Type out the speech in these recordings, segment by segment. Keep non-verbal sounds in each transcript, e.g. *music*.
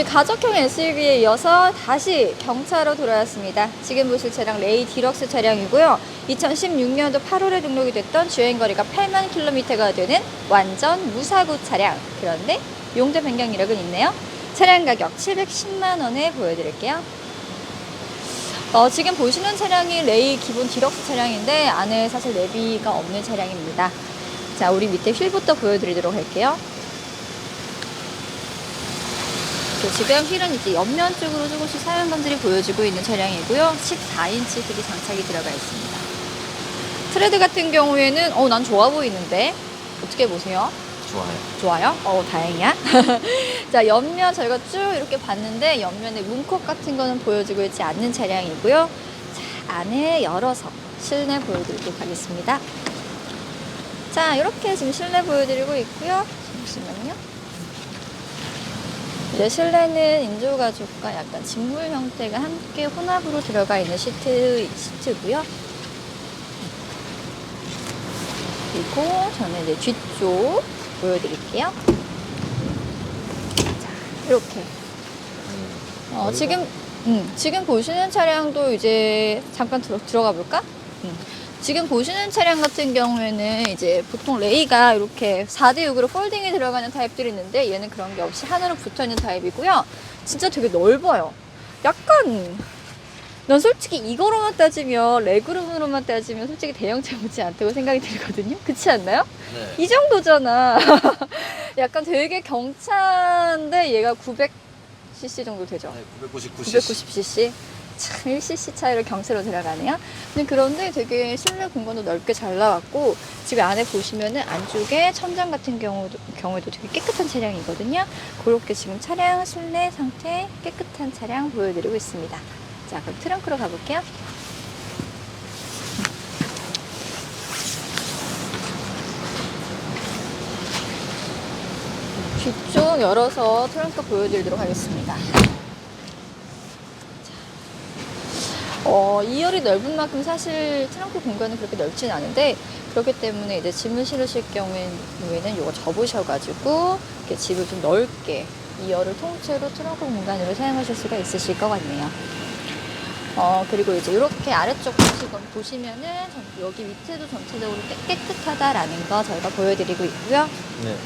가족형 SUV에 이어서 다시 경차로 돌아왔습니다. 지금 보실 차량 레이 디럭스 차량이고요. 2016년도 8월에 등록이 됐던 주행거리가 8만 킬로미터가 되는 완전 무사고 차량. 그런데 용도 변경 이력은 있네요. 차량 가격 710만 원에 보여드릴게요. 어, 지금 보시는 차량이 레이 기본 디럭스 차량인데 안에 사실 내비가 없는 차량입니다. 자, 우리 밑에 휠부터 보여드리도록 할게요. 그 지금 휠은 이제 옆면 쪽으로 조금씩 사용감들이 보여지고 있는 차량이고요. 14인치 휠이 장착이 들어가 있습니다. 트레드 같은 경우에는 어, 난 좋아 보이는데 어떻게 보세요? 좋아요. 좋아요? 어, 다행이야. *laughs* 자, 옆면 저희가 쭉 이렇게 봤는데 옆면에 문콕 같은 거는 보여지고 있지 않는 차량이고요. 자, 안에 열어서 실내 보여드리도록 하겠습니다. 자, 이렇게 지금 실내 보여드리고 있고요. 잠시만요. 이제 실내는 인조가죽과 약간 직물 형태가 함께 혼합으로 들어가 있는 시트, 시트고요. 그리고 저는 이제 뒤쪽 보여드릴게요. 자, 이렇게. 어, 지금, 음, 지금 보시는 차량도 이제 잠깐 들어, 들어가 볼까? 음. 지금 보시는 차량 같은 경우에는 이제 보통 레이가 이렇게 4대6으로 폴딩이 들어가는 타입들이 있는데 얘는 그런 게 없이 하나로 붙어 있는 타입이고요. 진짜 되게 넓어요. 약간 난 솔직히 이거로만 따지면 레그룸으로만 따지면 솔직히 대형차 보지 않다고 생각이 들거든요. 그렇지 않나요? 네. 이 정도잖아. *laughs* 약간 되게 경차인데 얘가 900cc 정도 되죠. 네, 999cc. 990cc. 참 1cc 차이로 경차로 들어가네요. 근데 그런데 되게 실내 공간도 넓게 잘 나왔고 지금 안에 보시면은 안쪽에 천장 같은 경우도 경우에도 되게 깨끗한 차량이거든요. 그렇게 지금 차량 실내 상태 깨끗한 차량 보여드리고 있습니다. 자 그럼 트렁크로 가볼게요. 뒤쪽 열어서 트렁크 보여드리도록 하겠습니다. 어, 2열이 넓은 만큼 사실 트렁크 공간은 그렇게 넓진 않은데 그렇기 때문에 이제 짐을 실으실 경우에는 이거 접으셔가지고 이렇게 집을 좀 넓게 2열을 통째로 트렁크 공간으로 사용하실 수가 있으실 것 같네요. 어, 그리고 이제 이렇게 아래쪽 보시면은 전- 여기 밑에도 전체적으로 깨- 깨끗하다라는 거 저희가 보여드리고 있고요. 네.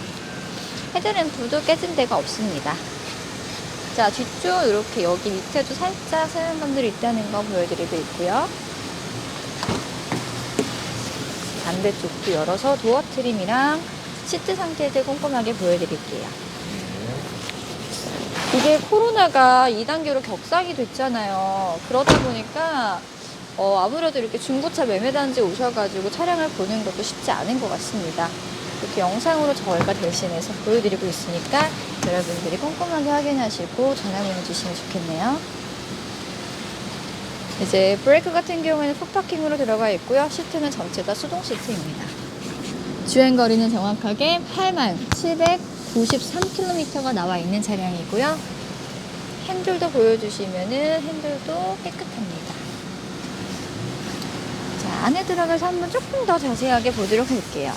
헤드램프도 깨진 데가 없습니다. 자, 뒤쪽 이렇게 여기 밑에도 살짝 사용감들이 있다는 거 보여드리고 있고요. 반대쪽도 열어서 도어 트림이랑 시트 상태들 꼼꼼하게 보여드릴게요. 이게 코로나가 2단계로 격상이 됐잖아요. 그러다 보니까 어, 아무래도 이렇게 중고차 매매단지 오셔가지고 차량을 보는 것도 쉽지 않은 것 같습니다. 이렇게 영상으로 저희가 대신해서 보여드리고 있으니까 여러분들이 꼼꼼하게 확인하시고 전화번호 주시면 좋겠네요. 이제 브레이크 같은 경우에는 풋파킹으로 들어가 있고요. 시트는 전체 다 수동 시트입니다. 주행 거리는 정확하게 8만 793km가 나와 있는 차량이고요. 핸들도 보여주시면은 핸들도 깨끗합니다. 자, 안에 들어가서 한번 조금 더 자세하게 보도록 할게요.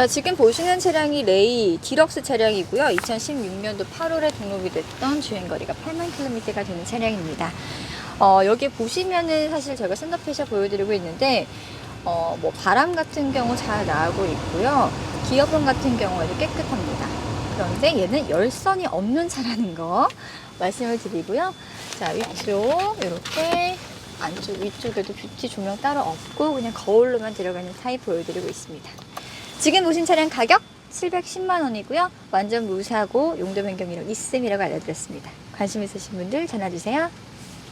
자, 지금 보시는 차량이 레이 디럭스 차량이고요. 2016년도 8월에 등록이 됐던 주행거리가 8만 킬로미터가 되는 차량입니다. 어, 여기 보시면은 사실 제가 샌더페이셔 보여드리고 있는데, 어, 뭐 바람 같은 경우 잘 나오고 있고요. 기어봉 같은 경우에도 깨끗합니다. 그런데 얘는 열선이 없는 차라는 거 말씀을 드리고요. 자, 위쪽 이렇게 안쪽 위쪽에도 뷰티 조명 따로 없고 그냥 거울로만 들어가는 타입 보여드리고 있습니다. 지금 보신 차량 가격 710만 원이고요. 완전 무사고 용도 변경이력 있음이라고 알려드렸습니다. 관심 있으신 분들 전화 주세요.